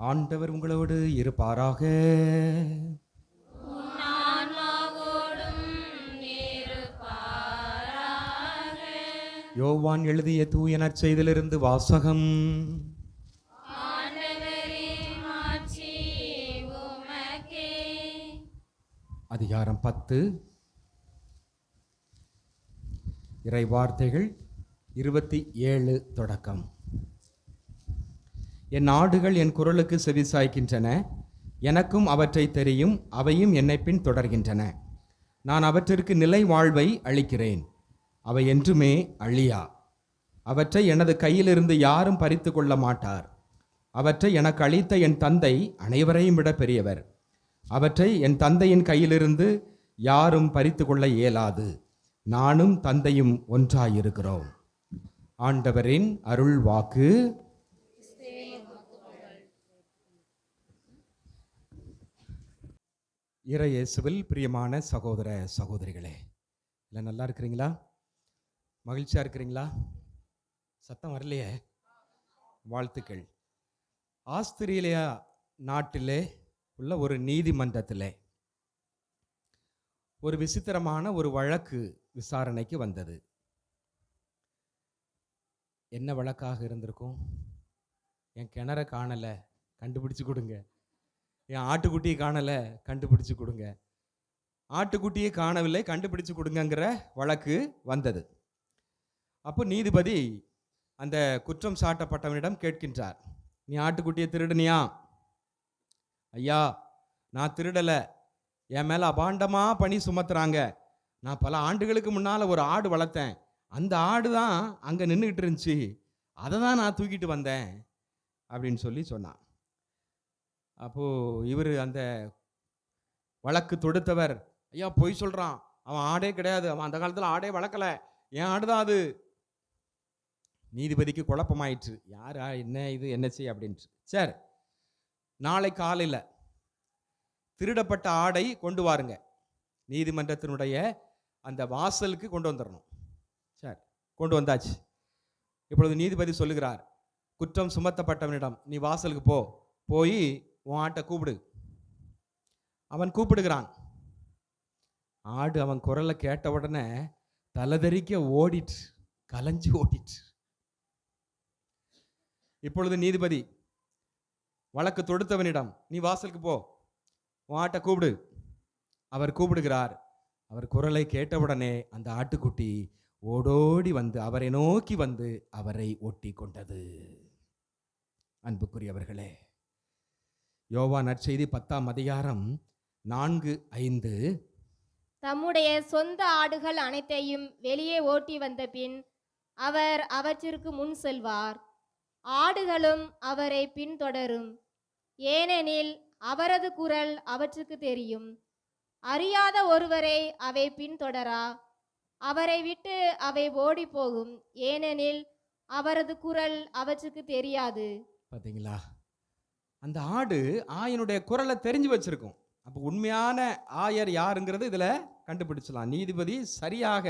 ஆண்டவர் உங்களோடு இருப்பாராக. யோவான் எழுதிய தூய நற்செய்திலிருந்து வாசகம். அதிகாரம் பத்து. இறை வார்த்தைகள் இருபத்தி ஏழு தொடக்கம். என் ஆடுகள் என் குரலுக்கு செவிசாய்க்கின்றன. எனக்கும் அவற்றை தெரியும் அவையும் என்னை பின் தொடர்கின்றன. நான் அவற்றிற்கு நிலை வாழ்வை அளிக்கிறேன். அவை என்றுமே அழியா. அவற்றை எனது கையிலிருந்து யாரும் பறித்து கொள்ள மாட்டார். அவற்றை எனக்கு அளித்த என் தந்தை அனைவரையும் விட பெரியவர். அவற்றை என் தந்தையின் கையிலிருந்து யாரும் பறித்து கொள்ள இயலாது. நானும் தந்தையும் ஒன்றாயிருக்கிறோம். ஆண்டவரின் அருள் வாக்கு இறையேசுவில் பிரியமான சகோதர சகோதரிகளே இல்லை நல்லா இருக்கிறீங்களா? மகிழ்ச்சியாக இருக்கிறீங்களா? சத்தம் வரலையே. வாழ்த்துக்கள். ஆஸ்திரேலியா நாட்டிலே உள்ள ஒரு நீதிமன்றத்தில் ஒரு விசித்திரமான ஒரு வழக்கு விசாரணைக்கு வந்தது. என்ன வழக்காக இருந்திருக்கும்? என் கிணற காணலை. கண்டுபிடிச்சு கொடுங்க. என் ஆட்டுக்குட்டியை காணலை கண்டுபிடிச்சு கொடுங்க. ஆட்டுக்குட்டியை காணவில்லை கண்டுபிடிச்சு கொடுங்கங்கிற வழக்கு வந்தது. அப்போ நீதிபதி அந்த குற்றம் சாட்டப்பட்டவனிடம் கேட்கின்றார். நீ ஆட்டுக்குட்டியை திருடுனியா? ஐயா நான் திருடலை. என் மேலே அபாண்டமாக பணி சுமத்துறாங்க. நான் பல ஆண்டுகளுக்கு முன்னால் ஒரு ஆடு வளர்த்தேன். அந்த ஆடு தான் அங்கே நின்றுக்கிட்டு இருந்துச்சு. அதை தான் நான் தூக்கிட்டு வந்தேன். அப்படின்னு சொல்லி சொன்னான். அப்போது இவர் அந்த வழக்கு தொடுத்தவர் ஐயா பொய் சொல்கிறான் அவன் ஆடே கிடையாது. அவன் அந்த காலத்தில் ஆடே வளர்க்கலை. ஏன் ஆடு தான் அது? நீதிபதிக்கு குழப்பமாயிற்று. யார்? என்ன இது? என்ன செய்ய அப்படின்ட்டு. சரி. நாளை காலையில் திருடப்பட்ட ஆடை கொண்டு வாருங்க. நீதிமன்றத்தினுடைய அந்த வாசலுக்கு கொண்டு வந்துடணும் சார். கொண்டு வந்தாச்சு. இப்பொழுது நீதிபதி சொல்லுகிறார் குற்றம் சுமத்தப்பட்டவனிடம் நீ வாசலுக்கு போ. போய் உன் ஆட்டை கூப்பிடு. அவன் கூப்பிடுகிறான். ஆடு அவன் குரலை கேட்ட உடனே தலதெறிக்க ஓடிட்டு கலைஞ்சு ஓடிட்டு. இப்பொழுது நீதிபதி வழக்கு தொடுத்தவனிடம் நீ வாசலுக்கு போ. உன் ஆட்டை கூப்பிடு. அவர் கூப்பிடுகிறார். அவர் குரலை கேட்டவுடனே அந்த ஆட்டுக்குட்டி ஓடோடி வந்து அவரை நோக்கி வந்து அவரை ஒட்டி கொண்டது அன்புக்குரியவர்களே யோவா நற்செய்தி பத்தாம் அதிகாரம் நான்கு ஐந்து. தம்முடைய சொந்த ஆடுகள் அனைத்தையும் வெளியே ஓட்டி வந்த பின் அவர் அவற்றிற்கு முன் செல்வார். ஆடுகளும் அவரை பின்தொடரும். ஏனெனில் அவரது குரல் அவற்றுக்கு தெரியும். அறியாத ஒருவரை அவை பின்தொடரா? அவரை விட்டு அவை ஓடி போகும் ஏனெனில் அவரது குரல் அவற்றுக்கு தெரியாது. பார்த்தீங்களா அந்த ஆடு ஆயனுடைய குரலை தெரிஞ்சு வச்சிருக்கும். அப்போ உண்மையான ஆயர் யாருங்கிறது இதில் கண்டுபிடிச்சலாம் நீதிபதி சரியாக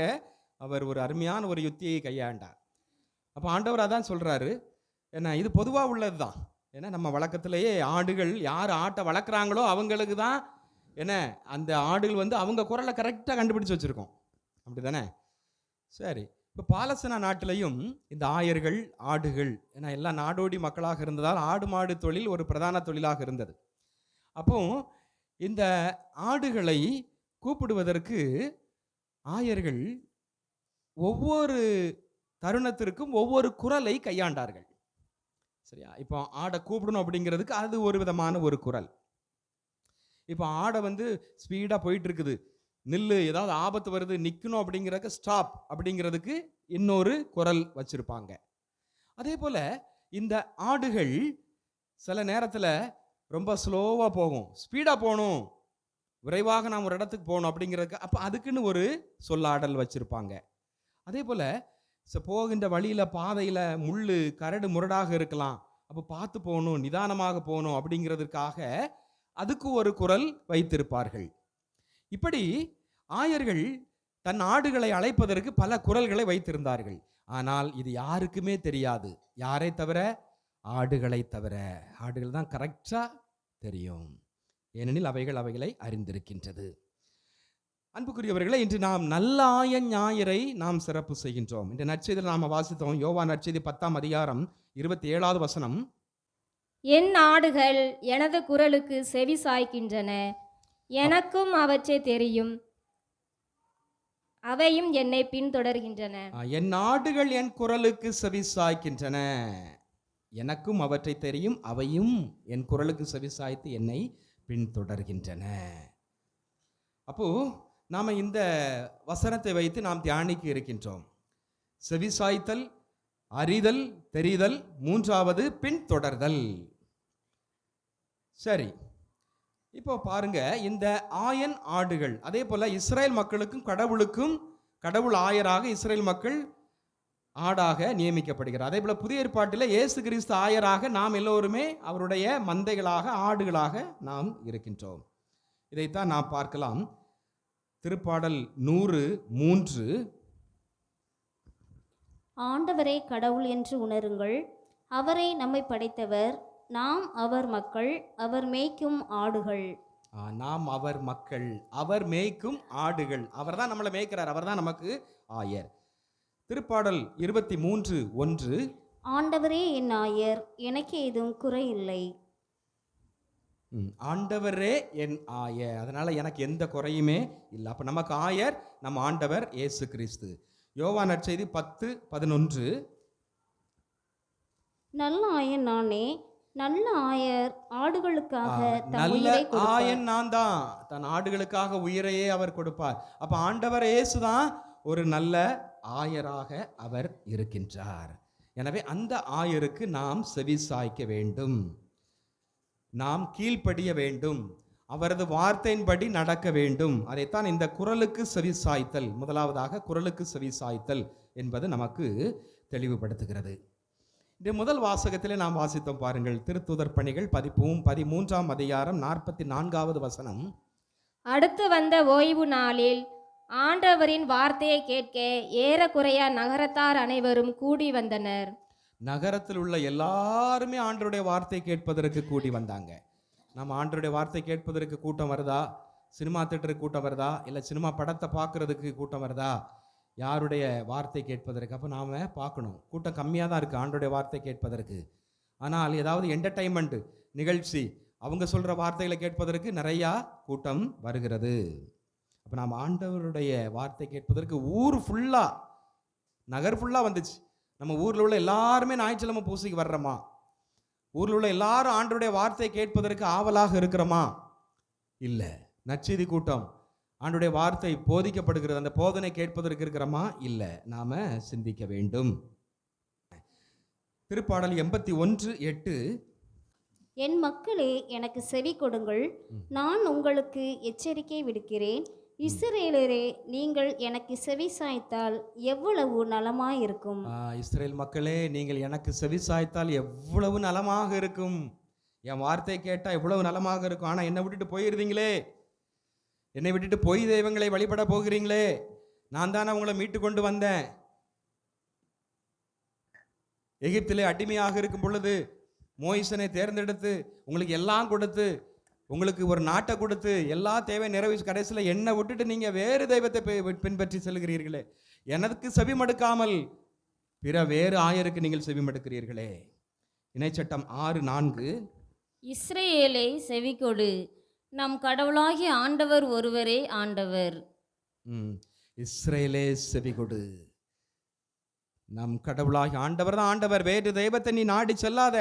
அவர் ஒரு அருமையான ஒரு யுத்தியை கையாண்டார். அப்போ ஆண்டவர் அதான் சொல்கிறாரு ஏன்னா இது பொதுவாக உள்ளது தான் ஏன்னா நம்ம வழக்கத்திலேயே ஆடுகள் யார் ஆட்டை வளர்க்குறாங்களோ அவங்களுக்கு தான் என்ன அந்த ஆடுகள் வந்து அவங்க குரலை கரெக்டாக கண்டுபிடிச்சி வச்சுருக்கோம். அப்படி தானே சரி. இப்போ பாலஸ்தீனா நாட்டிலையும் இந்த ஆயர்கள் ஆடுகள் ஏன்னா எல்லாம் நாடோடி மக்களாக இருந்ததால் ஆடு மாடு தொழில் ஒரு பிரதான தொழிலாக இருந்தது. அப்போ இந்த ஆடுகளை கூப்பிடுவதற்கு ஆயர்கள் ஒவ்வொரு தருணத்திற்கும் ஒவ்வொரு குரலை கையாண்டார்கள். சரியா? இப்போ ஆடை கூப்பிடணும் அப்படிங்கிறதுக்கு அது ஒரு விதமான ஒரு குரல். இப்போ ஆடை வந்து ஸ்பீடாக போயிட்டு இருக்குது. நில்லு ஏதாவது ஆபத்து வருது நிற்கணும் அப்படிங்கிறதுக்கு ஸ்டாப் அப்படிங்கிறதுக்கு இன்னொரு குரல் வச்சுருப்பாங்க. அதே போல் இந்த ஆடுகள் சில நேரத்தில் ரொம்ப ஸ்லோவாக போகும். ஸ்பீடாக போகணும். விரைவாக நாம் ஒரு இடத்துக்கு போகணும் அப்படிங்கிறதுக்கு அப்போ அதுக்குன்னு ஒரு சொல்லாடல் வச்சுருப்பாங்க. அதே போல் போகின்ற வழியில் பாதையில் முள் கரடு முரடாக இருக்கலாம். அப்போ பார்த்து போகணும் நிதானமாக போகணும் அப்படிங்கிறதுக்காக அதுக்கு ஒரு குரல் வைத்திருப்பார்கள். இப்படி ஆயர்கள் தன் ஆடுகளை அழைப்பதற்கு பல குரல்களை வைத்திருந்தார்கள். ஆனால் இது யாருக்குமே தெரியாது. யாரை தவிர? ஆடுகளை தவிர. ஆடுகள் தான் கரெக்டாக தெரியும். ஏனெனில் அவைகள் அவைகளை அறிந்திருக்கின்றது. அன்புக்குரியவர்களே இன்று நாம் நல்லாய ஞாயிறை நாம் சிறப்பு செய்கின்றோம். இந்த நற்செய்தியில் நாம் வாசித்தோம் யோவா நற்செய்தி பத்தாம் அதிகாரம் இருபத்தி ஏழாவது வசனம். என் ஆடுகள் எனது குரலுக்கு செவி சாய்க்கின்றன. எனக்கும் அவற்றை தெரியும். அவையும் என்னை பின்தொடர்கின்றன. என் நாடுகள் என் குரலுக்கு செவி சாய்க்கின்றன எனக்கும் அவற்றை தெரியும் அவையும் என் குரலுக்கு செவி சாய்த்து என்னை பின்தொடர்கின்றன. அப்போ நாம் இந்த வசனத்தை வைத்து நாம் தியானிக்க இருக்கின்றோம். செவிசாய்த்தல் அறிதல் தெரிதல் மூன்றாவது பின்தொடர்தல். சரி. இப்போ பாருங்க இந்த ஆயன் ஆடுகள் அதே போல் இஸ்ரேல் மக்களுக்கும் கடவுளுக்கும் கடவுள் ஆயராக இஸ்ரேல் மக்கள் ஆடாக நியமிக்கப்படுகிறார். அதே போல் புதிய ஏற்பாட்டில் இயேசு கிறிஸ்து ஆயராக நாம் எல்லோருமே அவருடைய மந்தைகளாக ஆடுகளாக நாம் இருக்கின்றோம். இதைத்தான் நாம் பார்க்கலாம். திருப்பாடல் நூறு மூன்று. ஆண்டவரே கடவுள் என்று உணருங்கள். அவரே நம்மை படைத்தவர். நாம் அவர் மக்கள் அவர் மேய்க்கும் ஆடுகள். நாம் அவர் மக்கள் அவர் மேய்க்கும் ஆடுகள். அவர்தான் நம்மளை மேய்க்கிறார் அவர்தான் நமக்கு ஆயர். திருப்பாடல் இருபத்தி மூன்று ஒன்று. ஆண்டவரே என் ஆயர் எனக்கு ஏதும் குறை இல்லை. ஆண்டவரே என் ஆயர். அதனால எனக்கு எந்த குறையுமே இல்லை. அப்போ நமக்கு ஆயர் நம்ம ஆண்டவர் இயேசு கிறிஸ்து. யோவா நற்செய்தி பத்து பதினொன்று. நல்ல ஆயன் நானே நல்ல ஆயர் ஆடுகளுக்காக தம் நல்ல உயிரை கொடுப்பார். ஆயன் நான் தான் தன் ஆடுகளுக்காக உயிரையே அவர் கொடுப்பார். அப்ப ஆண்டவர் இயேசு தான் ஒரு நல்ல ஆயராக அவர் இருக்கின்றார். எனவே அந்த ஆயருக்கு நாம் செவி சாய்க்க வேண்டும். நாம் கீழ்ப்படிய வேண்டும். அவரது வார்த்தையின்படி நடக்க வேண்டும். அதைத்தான் இந்த குரலுக்கு செவி சாய்த்தல் முதலாவதாக குரலுக்கு செவி சாய்த்தல் என்பது நமக்கு தெளிவுபடுத்துகிறது. இந்த முதல் வாசகத்திலே நாம் வாசித்தோம் பாருங்கள். திருத்துதர் பணிகள் பதிப்பும் பதிமூன்றாம் அதிகாரம் நாற்பத்தி நான்காவது வசனம். அடுத்து வந்த ஓய்வு நாளில் ஆண்டவரின் வார்த்தையை கேட்க ஏறக்குறைய நகரத்தார் அனைவரும் கூடி வந்தனர். நகரத்தில் உள்ள எல்லாருமே ஆண்டருடைய வார்த்தை கேட்பதற்கு கூடி வந்தாங்க. நம்ம ஆண்டருடைய வார்த்தை கேட்பதற்கு கூட்டம் வருதா? சினிமா தேட்டருக்கு கூட்டம் வருதா? இல்லை சினிமா படத்தை பார்க்கறதுக்கு கூட்டம் வருதா? யாருடைய வார்த்தை கேட்பதற்கு? அப்போ நாம் பார்க்கணும். கூட்டம் கம்மியாக தான் இருக்குது ஆண்டோடைய வார்த்தை கேட்பதற்கு. ஆனால் ஏதாவது என்டர்டைன்மெண்ட் நிகழ்ச்சி அவங்க சொல்கிற வார்த்தைகளை கேட்பதற்கு நிறையா கூட்டம் வருகிறது. அப்போ நாம் ஆண்டவருடைய வார்த்தை கேட்பதற்கு ஊர் ஃபுல்லாக நகர் ஃபுல்லாக வந்துச்சு. நம்ம ஊரில் உள்ள எல்லாருமே ஞாயிற்றுக்கிழமை பூசைக்கு வர்றோமா? ஊரில் உள்ள எல்லாரும் ஆண்டருடைய வார்த்தையை கேட்பதற்கு ஆவலாக இருக்கிறோமா? இல்லை. நற்செய்தி கூட்டம் ஆண்டுடைய வார்த்தை போதிக்கப்படுகிறது அந்த போதனை கேட்பதற்கு இருக்கிறோமா இல்லை. நாம சிந்திக்க வேண்டும். திருப்பாடல் எண்பத்தி ஒன்று எட்டு. என் மக்களே எனக்கு செவி கொடுங்கள். நான் உங்களுக்கு எச்சரிக்கை விடுக்கிறேன். இஸ்ரேலரே நீங்கள் எனக்கு செவி சாய்த்தால் எவ்வளவு நலமாயிருக்கும்? ஆ, இஸ்ரேல் மக்களே நீங்கள் எனக்கு செவி சாய்த்தால் எவ்வளவு நலமாக இருக்கும்? என் வார்த்தை கேட்டால் எவ்வளவு நலமாக இருக்கும்? ஆனால் என்னை விட்டுட்டு போயிருந்தீங்களே என்னை விட்டுட்டு பொய் தெய்வங்களை வழிபட போகிறீங்களே? நான் தானே உங்களை மீட்டு கொண்டு வந்தேன். எகிப்திலே அடிமையாக இருக்கும் பொழுது மோயிசனை தேர்ந்தெடுத்து உங்களுக்கு எல்லாம் கொடுத்து உங்களுக்கு ஒரு நாட்டை கொடுத்து எல்லா தேவை நிறைவு கடைசியில் என்னை விட்டுட்டு நீங்கள் வேறு தெய்வத்தை பின்பற்றி செல்கிறீர்களே. எனக்கு செவி மடுக்காமல் பிற வேறு ஆயருக்கு நீங்கள் செவி மடுக்கிறீர்களே. இணைச்சட்டம் ஆறு நான்கு. இஸ்ரேலை செவிகொடு நம் கடவுளாகிய ஆண்டவர் ஒருவரே ஆண்டவர். ம், இஸ்ரேலே செவி கொடு. நம் கடவுளாகி ஆண்டவர் தான் ஆண்டவர். வேறு தெய்வத்தை நீ நாடி செல்லாத.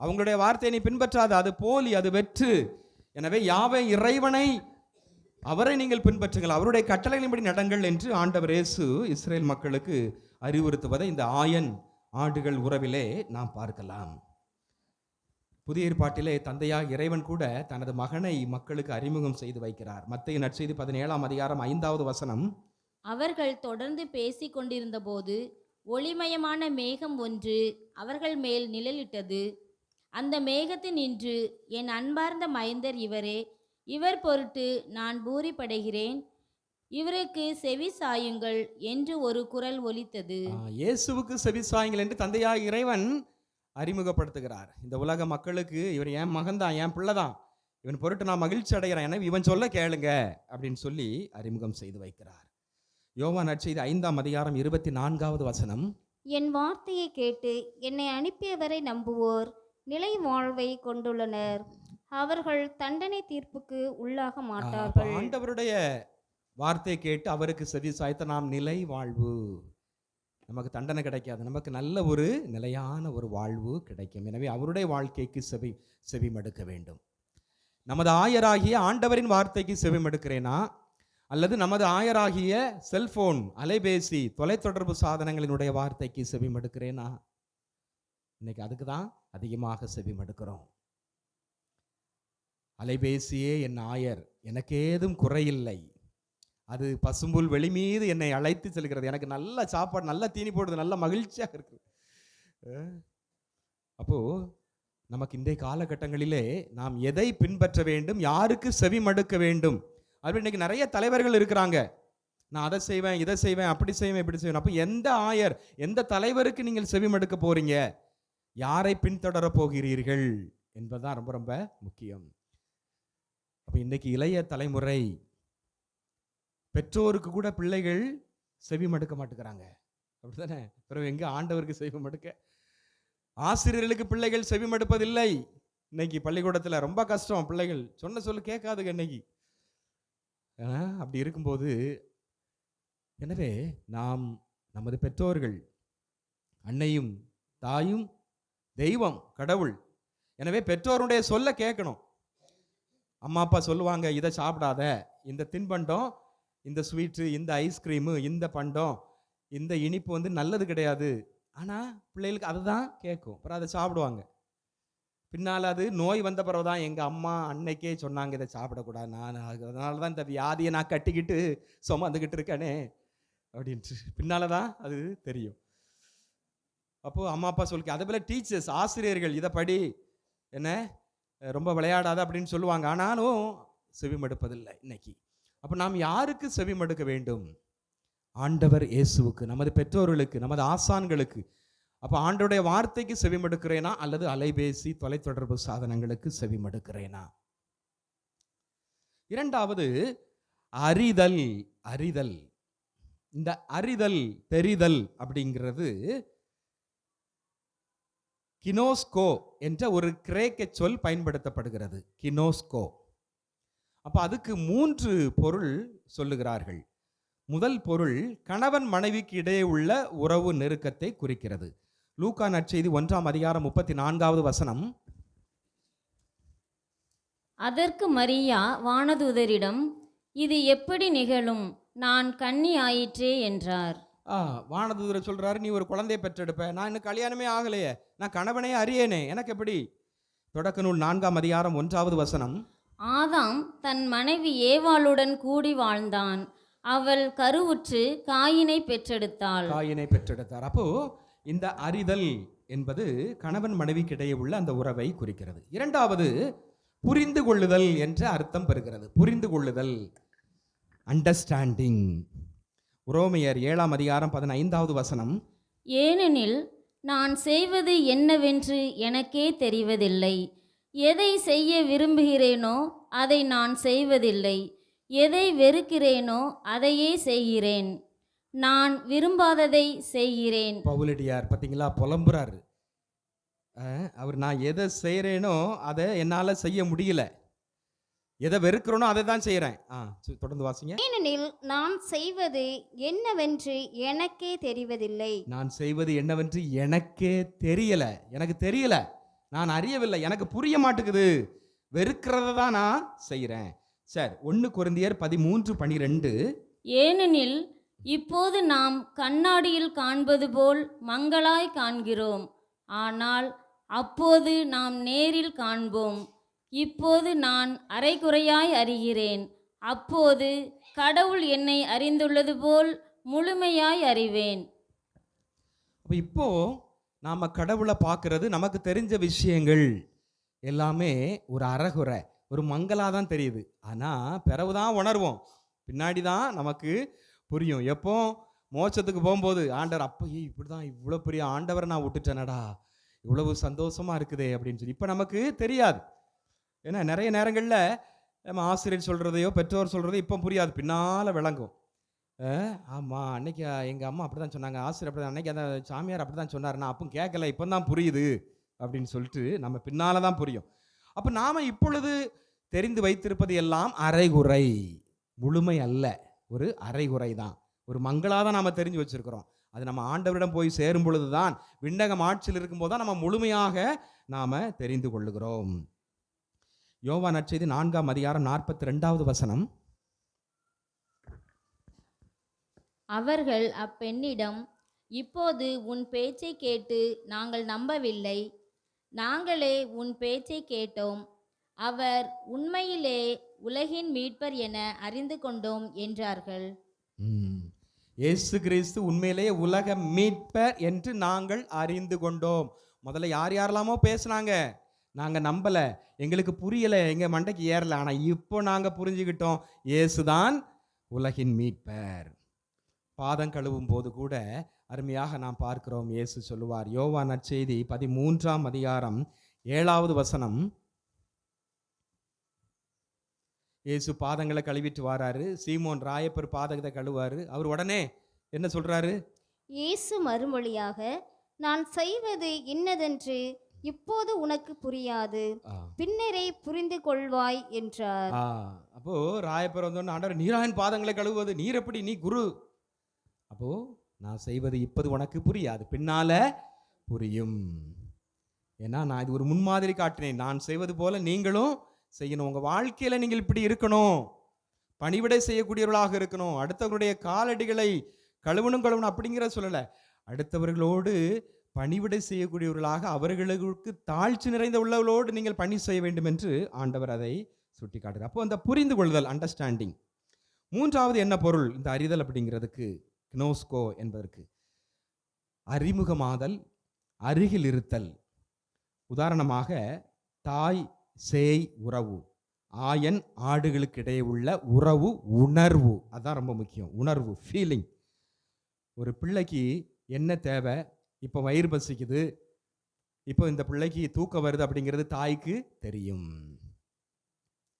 அவங்களுடைய வார்த்தையை நீ பின்பற்றாத. அது போலி அது வெற்று. எனவே யாவை இறைவனை அவரை நீங்கள் பின்பற்றுங்கள். அவருடைய கட்டளைகளின்படி நடங்கள் என்று ஆண்டவர் இயேசு இஸ்ரேல் மக்களுக்கு அறிவுறுத்துவதை இந்த ஆயன் ஆடுகள் உறவிலே நாம் பார்க்கலாம். புதிய ஏற்பாட்டிலே தந்தையாக இறைவன் கூட தனது மகனை மக்களுக்கு அறிமுகம் செய்து வைக்கிறார். மத்திய நற்செய்தி பதினேழாம் அதிகாரம் ஐந்தாவது வசனம். அவர்கள் தொடர்ந்து பேசிக் கொண்டிருந்தபோது ஒளிமயமான மேகம் ஒன்று அவர்கள் மேல் நிழலிட்டது. அந்த மேகத்தினின்று என் அன்பார்ந்த மைந்தர் இவரே இவர் பொருட்டு நான் பூரிப்படைகிறேன். இவருக்கு செவி சாயுங்கள் என்று ஒரு குரல் ஒலித்தது. இயேசுவுக்கு செவி சாயுங்கள் என்று தந்தையாக இறைவன் அறிமுகப்படுத்துகிறார். இந்த உலக மக்களுக்கு இவர் என் மகன்தான் என் பிள்ளைதான் இவன் பொருட்டு நான் மகிழ்ச்சி அடைகிறேன் எனவே இவன் சொல்ல கேளுங்க அப்படின்னு சொல்லி அறிமுகம் செய்து வைக்கிறார். யோவான் நற்செய்தி ஐந்தாம் அதிகாரம் இருபத்தி நான்காவது வசனம். என் வார்த்தையை கேட்டு என்னை அனுப்பியவரை நம்புவோர் நிலை வாழ்வை கொண்டுள்ளனர். அவர்கள் தண்டனை தீர்ப்புக்கு உள்ளாக மாட்டார்கள். ஆண்டவருடைய வார்த்தையை கேட்டு அவருக்கு செவி சாய்த்த நாம் நிலை வாழ்வு. நமக்கு தண்டனை கிடைக்காது. நமக்கு நல்ல ஒரு நிலையான ஒரு வாழ்வு கிடைக்கும். எனவே அவருடைய வாழ்க்கைக்கு செவி செவிமடுக்க வேண்டும். நமது ஆயராகிய ஆண்டவரின் வார்த்தைக்கு செவிமடுக்கிறேனா? அல்லது நமது ஆயராகிய செல்போன் அலைபேசி தொலைத்தொடர்பு சாதனங்களினுடைய வார்த்தைக்கு செவிமடுக்கிறேனா? இன்னைக்கு அதுக்கு தான் அதிகமாக செவிமடுக்கிறோம். அலைபேசியே என் ஆயர் எனக்கு ஏதும் குறையில்லை. அது பசும்புல் வெளி மீது என்னை அழைத்து செல்கிறது. எனக்கு நல்ல சாப்பாடு நல்ல தீனி போடுது நல்ல மகிழ்ச்சியாக இருக்குது. அப்போது நமக்கு இன்றைய காலகட்டங்களிலே நாம் எதை பின்பற்ற வேண்டும்? யாருக்கு செவி மடுக்க வேண்டும்? அது இன்னைக்கு நிறைய தலைவர்கள் இருக்கிறாங்க. நான் அதை செய்வேன் இதை செய்வேன் அப்படி செய்வேன் இப்படி செய்வேன். அப்போ எந்த ஆயர் எந்த தலைவருக்கு நீங்கள் செவி மடுக்க போறீங்க? யாரை பின்தொடர போகிறீர்கள்? என்பதுதான் ரொம்ப ரொம்ப முக்கியம். அப்போ இன்னைக்கு இளைய தலைமுறை பெற்றோருக்கு கூட பிள்ளைகள் செவி மடுக்க மாட்டேங்கிறாங்க. அப்படிதானே பிறகு எங்கே ஆண்டவருக்கு செவி மடுக்க ஆசிரியர்களுக்கு பிள்ளைகள் செவி மடுப்பதில்லை இன்னைக்கு பள்ளிக்கூடத்தில் ரொம்ப கஷ்டம் பிள்ளைகள். சொன்ன சொல்லு கேட்காதுங்க இன்னைக்கு. அப்படி இருக்கும்போது எனவே நாம் நமது பெற்றோர்கள் அன்னையும் தாயும் தெய்வம் கடவுள் எனவே பெற்றோருடைய சொல்ல கேட்கணும். அம்மா அப்பா சொல்லுவாங்க இதை சாப்பிடாத. இந்த தின்பண்டம் இந்த ஸ்வீட்டு இந்த ஐஸ்கிரீமு இந்த பண்டம் இந்த இனிப்பு வந்து நல்லது கிடையாது. ஆனால் பிள்ளைகளுக்கு அதுதான் கேட்கும். அப்புறம் அதை சாப்பிடுவாங்க. பின்னால் அது நோய் வந்த பிறகு தான் எங்கள் அம்மா அன்னைக்கே சொன்னாங்க இதை சாப்பிடக்கூடாது நான் அதனால தான் இந்த வியாதியை நான் கட்டிக்கிட்டு சுமந்துக்கிட்டு இருக்கேனே அப்படின்ட்டு. பின்னால் தான் அது தெரியும். அப்போது அம்மா அப்பா சொல்லி அதே போல் டீச்சர்ஸ் ஆசிரியர்கள் இதை படி என்ன ரொம்ப விளையாடாத அப்படின்னு சொல்லுவாங்க. ஆனாலும் செவிமடுப்பதில்லை இன்னைக்கு. அப்போ நாம் யாருக்கு செவிமடுக்க வேண்டும்? ஆண்டவர் இயேசுவுக்கு நமது பெற்றோர்களுக்கு நமது ஆசான்களுக்கு. அப்போ ஆண்டோடைய வார்த்தைக்கு செவிமடுக்கிறேனா அல்லது அலைபேசி தொலைத்தொடர்பு சாதனங்களுக்கு செவிமடுக்கிறேனா இரண்டாவது அறிதல் அறிதல். இந்த அறிதல் தெரிதல் அப்படிங்கிறது கினோஸ்கோ என்ற ஒரு கிரேக்க சொல் பயன்படுத்தப்படுகிறது. கினோஸ்கோ. அப்போ அதுக்கு மூன்று பொருள் சொல்லுகிறார்கள். முதல் பொருள் கணவன் மனைவிக்கு இடையே உள்ள உறவு நெருக்கத்தை குறிக்கிறது. லூக்கா நற்செய்தி ஒன்றாம் அதிகாரம் முப்பத்தி நான்காவது வசனம். அதற்கு மரியா வானதூதரிடம் இது எப்படி நிகழும்? நான் கன்னி ஆயிற்றே என்றார். ஆ வானதூதர் சொல்றாரு நீ ஒரு குழந்தையை பெற்றெடுப்ப. நான் இன்னும் கல்யாணமே ஆகலையே. நான் கணவனே அறியேனே. எனக்கு எப்படி? தொடக்க நூல் நான்காம் அதிகாரம் ஒன்றாவது வசனம். ஆதாம் தன் மனைவி ஏவாளுடன் கூடி வாழ்ந்தான். அவள் கருவுற்று காயினை பெற்றெடுத்தாள். காயினை பெற்றெடுத்தார். அப்போ இந்த அறிதல் என்பது கணவன் மனைவிக்கு இடையே உள்ள அந்த உறவை குறிக்கிறது. இரண்டாவது புரிந்து கொள்ளுதல் என்ற அர்த்தம் பெறுகிறது. புரிந்து கொள்ளுதல் அண்டர்ஸ்டாண்டிங் உரோமையர் ஏழாம் அதிகாரம் பதினைந்தாவது வசனம். ஏனெனில் நான் செய்வது என்னவென்று எனக்கே தெரிவதில்லை. எதை செய்ய விரும்புகிறேனோ அதை நான் செய்வதில்லை. எதை வெறுக்கிறேனோ அதையே செய்கிறேன். நான் விரும்பாததை செய்கிறேன். பவுலடியார் பார்த்தீங்களா புலம்புறாரு. அவர் நான் எதை செய்கிறேனோ அதை என்னால் செய்ய முடியல. எதை வெறுக்கிறேனோ அதை தான் செய்கிறேன் ஆ சரி, தொடர்ந்து வாசிங்க. ஏனெனில் நான் செய்வது என்னவென்று எனக்கே தெரிவதில்லை. நான் செய்வது என்னவென்று எனக்கே தெரியல. எனக்கு தெரியல. நான் அறியவில்லை. எனக்கு புரிய மாட்டேங்குது. வெறுக்கிறத தான் நான் செய்கிறேன் சரி ஒன்று குருந்தியர் பதிமூன்று பனிரெண்டு. ஏனெனில் இப்போது நாம் கண்ணாடியில் காண்பது போல் மங்களாய் காண்கிறோம். ஆனால் அப்போது நாம் நேரில் காண்போம். இப்போது நான் அரைகுறையாய் அறிகிறேன். அப்போது கடவுள் என்னை அறிந்துள்ளது போல் முழுமையாய் அறிவேன். இப்போ நாம் கடவுளை பார்க்குறது நமக்கு தெரிஞ்ச விஷயங்கள். எல்லாமே ஒரு அறகுறை ஒரு மங்கலாக தான் தெரியுது. ஆனால் பிறகு தான் உணர்வோம். பின்னாடி தான் நமக்கு புரியும். எப்போ மோட்சத்துக்கு போகும்போது ஆண்டவர் அப்போ இப்படி தான் இவ்வளோ பெரிய ஆண்டவரை நான் விட்டுட்டேனடா. இவ்வளவு சந்தோஷமாக இருக்குதே அப்படின்னு சொல்லி. இப்போ நமக்கு தெரியாது. ஏன்னா நிறைய நேரங்களில் நம்ம ஆசிரியர் சொல்கிறதையோ பெற்றோர் சொல்கிறதையோ இப்போ புரியாது. பின்னால் விளங்கும். ஆமாம் அன்னைக்கு எங்கள் அம்மா அப்படி தான் சொன்னாங்க. ஆசிரியர் அப்படி தான் அன்னைக்கு அந்த சாமியார் அப்படி தான் சொன்னார். நான் அப்போ கேட்கல இப்போ தான் புரியுது அப்படின்னு சொல்லிட்டு நம்ம பின்னால் தான் புரியும். அப்போ நாம் இப்பொழுது தெரிந்து வைத்திருப்பது எல்லாம் அரைகுறை. முழுமை அல்ல. ஒரு அரைகுறை தான். ஒரு மங்களாக தான் நாம் தெரிஞ்சு வச்சிருக்கிறோம். அது நம்ம ஆண்டவரிடம் போய் சேரும் பொழுது தான் விண்ணகம் ஆட்சியில் இருக்கும்போது தான் நம்ம முழுமையாக நாம் தெரிந்து கொள்ளுகிறோம். யோவா நற்செய்தி நான்காம் அதிகாரம் நாற்பத்தி ரெண்டாவது வசனம். அவர்கள் அப்பெண்ணிடம் இப்போது உன் பேச்சை கேட்டு நாங்கள் நம்பவில்லை. நாங்களே உன் பேச்சை கேட்டோம். அவர் உண்மையிலே உலகின் மீட்பர் என அறிந்து கொண்டோம் என்றார்கள். இயேசு கிறிஸ்து உண்மையிலேயே உலக மீட்பர் என்று நாங்கள் அறிந்து கொண்டோம். முதல்ல யார் யாரெல்லாமோ பேசுனாங்க. நாங்கள் நம்பலை. எங்களுக்கு புரியலை. எங்கள் மண்டைக்கு ஏறலை. ஆனால் இப்போ நாங்கள் புரிஞ்சுக்கிட்டோம். இயேசுதான் உலகின் மீட்பர். பாதம் கழுவும் போது கூட அருமையாக நாம் பார்க்கிறோம். இயேசு சொல்லுவார் யோவா நற்செய்தி பதிமூன்றாம் அதிகாரம் ஏழாவது வசனம். இயேசு பாதங்களை கழுவிட்டு வாராரு. சீமோன் ராயப்பர் பாதகத்தை கழுவாரு. அவர் உடனே என்ன சொல்றாரு? இயேசு மறுமொழியாக நான் செய்வது இன்னதென்று இப்போது உனக்கு புரியாது. பின்னரே புரிந்து கொள்வாய் என்றார். அப்போ ராயப்பர் வந்தோன்னு ஆண்டவர் நீராயன் பாதங்களை கழுவுவது? நீர் எப்படி? நீ குரு. அப்போது நான் செய்வது இப்போது உனக்கு புரியாது. பின்னால் புரியும். ஏன்னா நான் இது ஒரு முன்மாதிரி காட்டினேன். நான் செய்வது போல் நீங்களும் செய்யணும். உங்கள் வாழ்க்கையில் நீங்கள் இப்படி இருக்கணும். பணிவிடை செய்யக்கூடியவர்களாக இருக்கணும். அடுத்தவர்களுடைய காலடிகளை கழுவணும் கழுவணும் அப்படிங்கிற சொல்லலை. அடுத்தவர்களோடு பணிவிடை செய்யக்கூடியவர்களாக அவர்களுக்கு தாழ்ச்சி நிறைந்த உள்ளவர்களோடு நீங்கள் பணி செய்ய வேண்டும் என்று ஆண்டவர் அதை சுட்டி காட்டுகிறார் அப்போ அந்த புரிந்து கொள்ளுதல் அண்டர்ஸ்டாண்டிங் மூன்றாவது என்ன பொருள்? இந்த அறிதல் அப்படிங்கிறதுக்கு கினோஸ்கோ என்பதற்கு. அறிமுகமாதல் அருகில் இருத்தல் உதாரணமாக தாய் சேய் உறவு. ஆயன் ஆடுகளுக்கு இடையே உள்ள உறவு உணர்வு. அதான் ரொம்ப முக்கியம். உணர்வு ஃபீலிங் ஒரு பிள்ளைக்கு என்ன தேவை? இப்போ வயிறு பசிக்குது. இப்போ இந்த பிள்ளைக்கு தூக்கம் வருது அப்படிங்கிறது தாய்க்கு தெரியும்.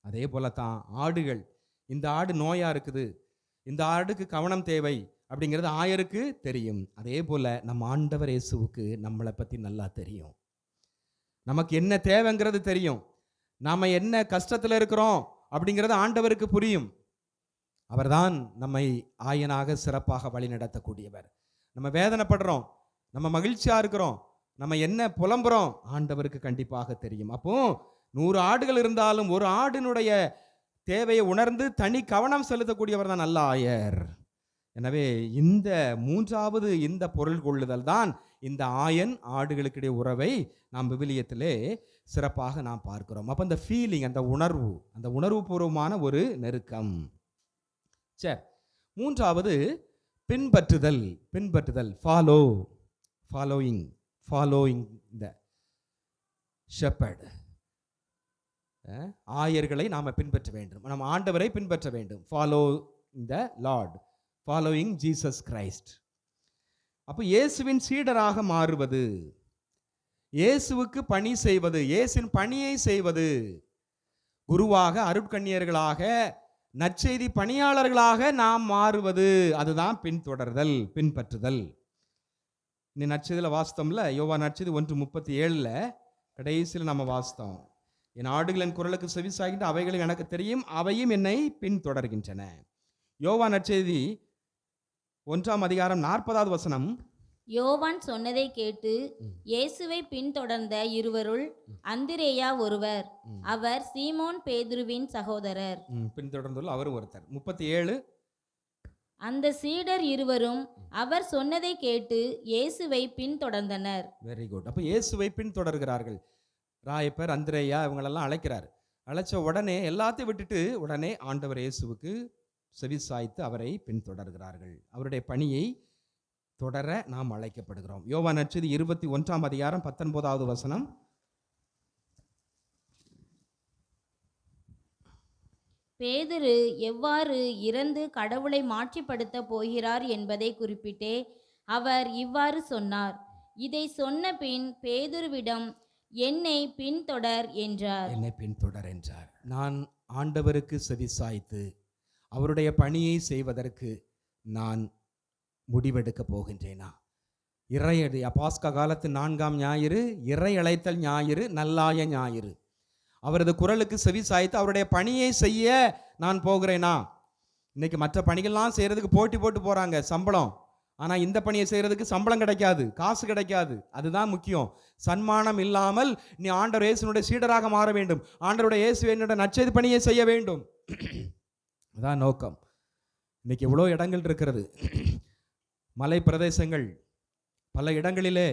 அதே போல தான் ஆடுகள். இந்த ஆடு நோயாக இருக்குது. இந்த ஆடுக்கு கவனம் தேவை. அப்படிங்கிறது ஆயருக்கு தெரியும். அதே போல் நம்ம ஆண்டவர் இயேசுவுக்கு நம்மளை பற்றி நல்லா தெரியும். நமக்கு என்ன தேவைங்கிறது தெரியும். நாம் என்ன கஷ்டத்தில் இருக்கிறோம் அப்படிங்கிறது ஆண்டவருக்கு புரியும். அவர்தான் நம்மை ஆயனாக சிறப்பாக வழி நடத்தக்கூடியவர் நம்ம வேதனைப்படுறோம். நம்ம மகிழ்ச்சியாக இருக்கிறோம். நம்ம என்ன புலம்புறோம்? ஆண்டவருக்கு கண்டிப்பாக தெரியும். அப்போ நூறு ஆடுகள் இருந்தாலும் ஒரு ஆடினுடைய தேவையை உணர்ந்து தனி கவனம் செலுத்தக்கூடியவர் தான் நல்ல ஆயர் எனவே இந்த மூன்றாவது இந்த பொருள் கொள்ளுதல் தான் இந்த ஆயன் ஆடுகளுக்கிடையே உறவை நாம் விவிலியத்திலே சிறப்பாக நாம் பார்க்கிறோம். அப்போ அந்த ஃபீலிங் அந்த உணர்வு அந்த உணர்வுபூர்வமான ஒரு நெருக்கம். சரி மூன்றாவது பின்பற்றுதல் பின்பற்றுதல் follow following following the shepherd ஆயர்களை நாம் பின்பற்ற வேண்டும். நம்ம ஆண்டவரை பின்பற்ற வேண்டும். Follow the Lord. Following Jesus Christ அப்போ இயேசுவின் சீடராக மாறுவது இயேசுவுக்கு பணி செய்வது இயேசின் பணியை செய்வது குருவாக அருட்கண்ணியர்களாக நற்செய்தி பணியாளர்களாக நாம் மாறுவது அதுதான் பின்தொடர்தல் பின்பற்றுதல். நீ நற்செய்தியில் வாஸ்தம்ல யோவா நற்செய்தி ஒன்று முப்பத்தி ஏழில் கடைசியில் நம்ம வாஸ்தோம் என் ஆடுகளின் குரலுக்கு செவிசாகின்ற அவைகளும் எனக்கு தெரியும் அவையும் என்னை பின்தொடர்கின்றன. யோவா நற்செய்தி ஒன்றாம் அதிகாரம் நாற்பதாவது வசனம். யோவான் சொன்னதை கேட்டு. இயேசுவை பின்தொடர்ந்த இருவருள் அந்திரேயா ஒருவர். அவர் சீமோன் பேதுருவின் சகோதரர். பின்தொடர்ந்துள்ள அவரும் ஒருத்தர். முப்பத்தி ஏழு அந்த சீடர் இருவரும் அவர் சொன்னதை கேட்டு இயேசுவை பின்தொடர்ந்தனர். வெரி குட் அப்போ இயேசுவை பின்தொடர்கிறார்கள். ராயப்பர் அந்திரேயா இவங்களெல்லாம் அழைக்கிறார். அழைச்ச உடனே எல்லாத்தையும் விட்டுட்டு உடனே ஆண்டவர் இயேசுவுக்கு செவி சாய்த்து அவரை பின்தொடர்கிறார்கள். அவருடைய பணியை தொடர நாம் அழைக்கப்படுகிறோம். யோவா நற்செய்தி இருபத்தி ஒன்றாம் அதிகாரம் பத்தொன்பதாவது வசனம். பேதுரு எவ்வாறு இறந்து கடவுளை மாட்சிப்படுத்த போகிறார் என்பதை குறிப்பிட்டே அவர் இவ்வாறு சொன்னார். இதை சொன்ன பின் பேதுருவிடம் என்னை பின்தொடர் என்றார். என்னை பின்தொடர் என்றார். நான் ஆண்டவருக்கு செவி சாய்த்து அவருடைய பணியை செய்வதற்கு நான் முடிவெடுக்கப் போகின்றேனா? இறை பாஸ்கா காலத்து நான்காம் ஞாயிறு இறை அழைத்தல் ஞாயிறு நல்லாய ஞாயிறு. அவரது குரலுக்கு செவி சாய்த்து அவருடைய பணியை செய்ய நான் போகிறேனா? இன்னைக்கு மற்ற பணிகள்லாம் செய்கிறதுக்கு போட்டி போட்டு போகிறாங்க சம்பளம். ஆனால் இந்த பணியை செய்கிறதுக்கு சம்பளம் கிடைக்காது காசு கிடைக்காது. அதுதான் முக்கியம். சன்மானம் இல்லாமல் நீ ஆண்டவர் இயேசுனுடைய சீடராக மாற வேண்டும். ஆண்டவருடைய இயேசு என்னுடைய நச்சது பணியை செய்ய வேண்டும். அதான் நோக்கம். இன்றைக்கி இவ்வளோ இடங்கள் இருக்கிறது? மலை பிரதேசங்கள் பல இடங்களிலே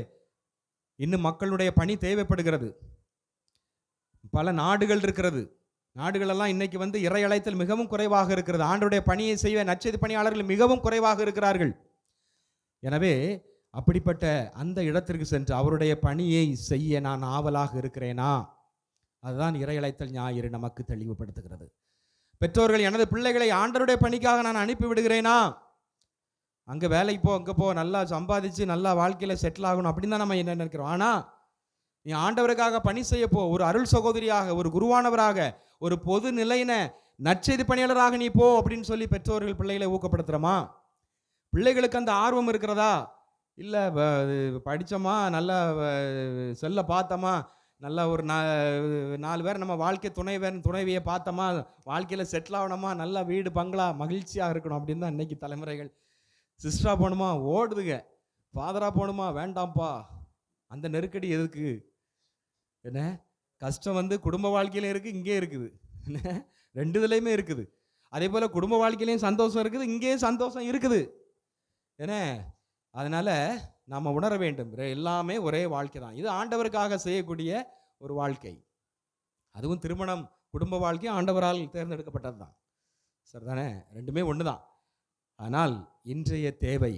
இன்னும் மக்களுடைய பணி தேவைப்படுகிறது. பல நாடுகள் இருக்கிறது. நாடுகளெல்லாம் இன்றைக்கி வந்து இறையழைத்தல் மிகவும் குறைவாக இருக்கிறது. ஆண்டுடைய பணியை செய்ய நற்செய்தி பணியாளர்கள் மிகவும் குறைவாக இருக்கிறார்கள். எனவே அப்படிப்பட்ட அந்த இடத்திற்கு சென்று அவருடைய பணியை செய்ய நான் ஆவலாக இருக்கிறேனா? அதுதான் இறையழைத்தல் ஞாயிறு நமக்கு தெளிவுபடுத்துகிறது. பெற்றோர்கள் எனது பிள்ளைகளை ஆண்டருடைய பணிக்காக நான் அனுப்பி விடுகிறேனா அங்கே வேலைக்கு போ அங்கே போ நல்லா சம்பாதிச்சு நல்லா வாழ்க்கையில் செட்டில் ஆகணும் அப்படின்னு தான் நம்ம என்ன நினைக்கிறோம். ஆனால் நீ ஆண்டவருக்காக பணி செய்ய போ ஒரு அருள் சகோதரியாக ஒரு குருவானவராக ஒரு பொது நிலையின நற்செய்தி பணியாளராக நீ போ அப்படின்னு சொல்லி பெற்றோர்கள் பிள்ளைகளை ஊக்கப்படுத்துகிறோமா பிள்ளைகளுக்கு அந்த ஆர்வம் இருக்கிறதா? இல்லை படித்தோமா நல்லா செல்ல பார்த்தோமா? நல்லா ஒரு நா நாலு பேர் நம்ம வாழ்க்கை துணைவர் துணைவியை பார்த்தோமா வாழ்க்கையில் செட்டில் ஆகணுமா நல்லா வீடு பங்களா மகிழ்ச்சியாக இருக்கணும் அப்படின்னு தான் இன்றைக்கி தலைமுறைகள். சிஸ்டராக போகணுமா ஓடுதுங்க. ஃபாதராக போகணுமா வேண்டாம்ப்பா. அந்த நெருக்கடி எதுக்கு? என்ன? கஷ்டம் வந்து குடும்ப வாழ்க்கையிலையும் இருக்குது இங்கே இருக்குது. என்ன? ரெண்டு இதுலேயுமே இருக்குது. அதே போல் குடும்ப வாழ்க்கையிலையும் சந்தோஷம் இருக்குது இங்கேயும் சந்தோஷம் இருக்குது. என்ன? அதனால் நாம் உணர வேண்டும். எல்லாமே ஒரே வாழ்க்கை தான். இது ஆண்டவருக்காக செய்யக்கூடிய ஒரு வாழ்க்கை. அதுவும் திருமணம் குடும்ப வாழ்க்கை ஆண்டவரால் தேர்ந்தெடுக்கப்பட்டது தான். சரிதானே? ரெண்டுமே ஒன்று தான் ஆனால் இன்றைய தேவை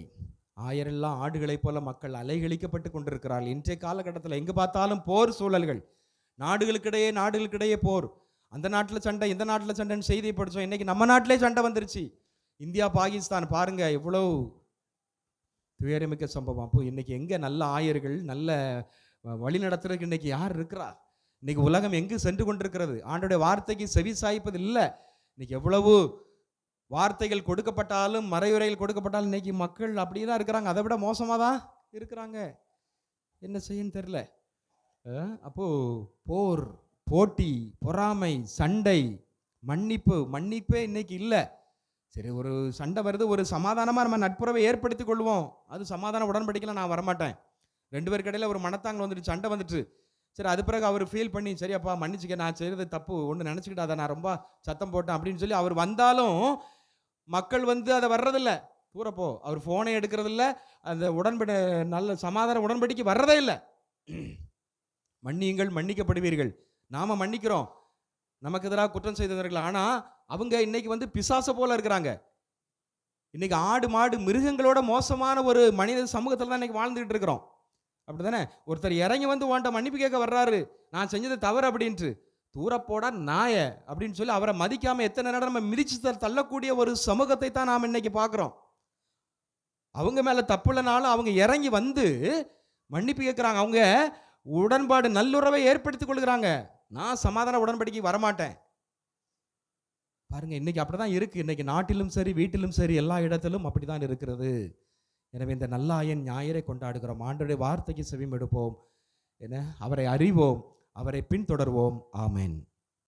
ஆயிரெல்லாம் ஆடுகளைப் போல மக்கள் அலைகழிக்கப்பட்டு கொண்டிருக்கிறார்கள். இன்றைய காலகட்டத்தில் எங்கே பார்த்தாலும் போர் சூழல்கள். நாடுகளுக்கிடையே நாடுகளுக்கிடையே போர். அந்த நாட்டில் சண்டை இந்த நாட்டில் சண்டைன்னு செய்தியை படித்தோம் இன்றைக்கி நம்ம நாட்டிலே சண்டை வந்துருச்சு. இந்தியா பாகிஸ்தான் பாருங்கள் எவ்வளோ துயரமிக்க சம்பவம். அப்போ இன்றைக்கி எங்கே நல்ல ஆயர்கள் நல்ல வ- வழி நடத்துறதுக்கு இன்றைக்கி யார் இருக்கிறா? இன்றைக்கி உலகம் எங்கு சென்று கொண்டிருக்கிறது? ஆண்டோடைய வார்த்தைக்கு செவி சாய்ப்பது இல்லை. இன்னைக்கு எவ்வளவு வார்த்தைகள் கொடுக்கப்பட்டாலும் மறையுறைகள் கொடுக்கப்பட்டாலும் இன்னைக்கு மக்கள் அப்படியே தான் இருக்கிறாங்க. அதை விட மோசமாக தான் இருக்கிறாங்க. என்ன செய்யன்னு தெரில அப்போ போர் போட்டி பொறாமை சண்டை மன்னிப்பு மன்னிப்பே இன்னைக்கு இல்லை. சரி ஒரு சண்டை வருது ஒரு சமாதானமாக நம்ம நட்புறவை ஏற்படுத்தி கொள்வோம். அது சமாதான உடன்படிக்கையில் நான் வரமாட்டேன். ரெண்டு பேர் கடையில் ஒரு மனத்தாங்கல் வந்துட்டு சண்டை வந்துட்டு சரி அது பிறகு அவர் ஃபீல் பண்ணி சரியாப்பா மன்னிச்சுக்க நான் செய்கிறது தப்பு ஒன்று நினச்சிக்கிட்டாத நான் ரொம்ப சத்தம் போட்டேன் அப்படின்னு சொல்லி அவர் வந்தாலும் மக்கள் வந்து அதை வர்றதில்ல. தூரப்போ அவர் ஃபோனை எடுக்கிறதில்ல. அந்த உடன்படி நல்ல சமாதான உடன்படிக்கை வர்றதே இல்லை. மன்னியுங்கள் மன்னிக்கப்படுவீர்கள். நாம் மன்னிக்கிறோம். நமக்கு எதிராக குற்றம் செய்தவர்கள். ஆனால் அவங்க இன்னைக்கு வந்து பிசாசை போல இருக்கிறாங்க. இன்னைக்கு ஆடு மாடு மிருகங்களோட மோசமான ஒரு மனித சமூகத்தில் தான் இன்னைக்கு வாழ்ந்துகிட்டு இருக்கிறோம். அப்படி தானே ஒருத்தர் இறங்கி வந்து வாண்ட மன்னிப்பு கேட்க வர்றாரு. நான் செஞ்சது தவறு அப்படின்ட்டு. தூரப்போடா நாய அப்படின்னு சொல்லி அவரை மதிக்காமல் எத்தனை நேரம் நம்ம மிதிச்சு தள்ளக்கூடிய ஒரு சமூகத்தை தான் நாம் இன்னைக்கு பார்க்குறோம். அவங்க மேலே தப்பு இல்லைனாலும் அவங்க இறங்கி வந்து மன்னிப்பு கேட்குறாங்க. அவங்க உடன்பாடு நல்லுறவை ஏற்படுத்திக் கொள்கிறாங்க. நான் சமாதான உடன்படிக்கை வரமாட்டேன். பாருங்க இன்னைக்கு அப்படிதான் இருக்கு. இன்னைக்கு நாட்டிலும் சரி வீட்டிலும் சரி எல்லா இடத்திலும் அப்படிதான் இருக்கிறது. எனவே இந்த நல்லாயன் ஞாயிறை கொண்டாடுகிறோம். ஆண்டுடைய வார்த்தைக்கு செவிமெடுப்போம். என்ன? அவரை அறிவோம் அவரை பின்தொடர்வோம். ஆமேன்.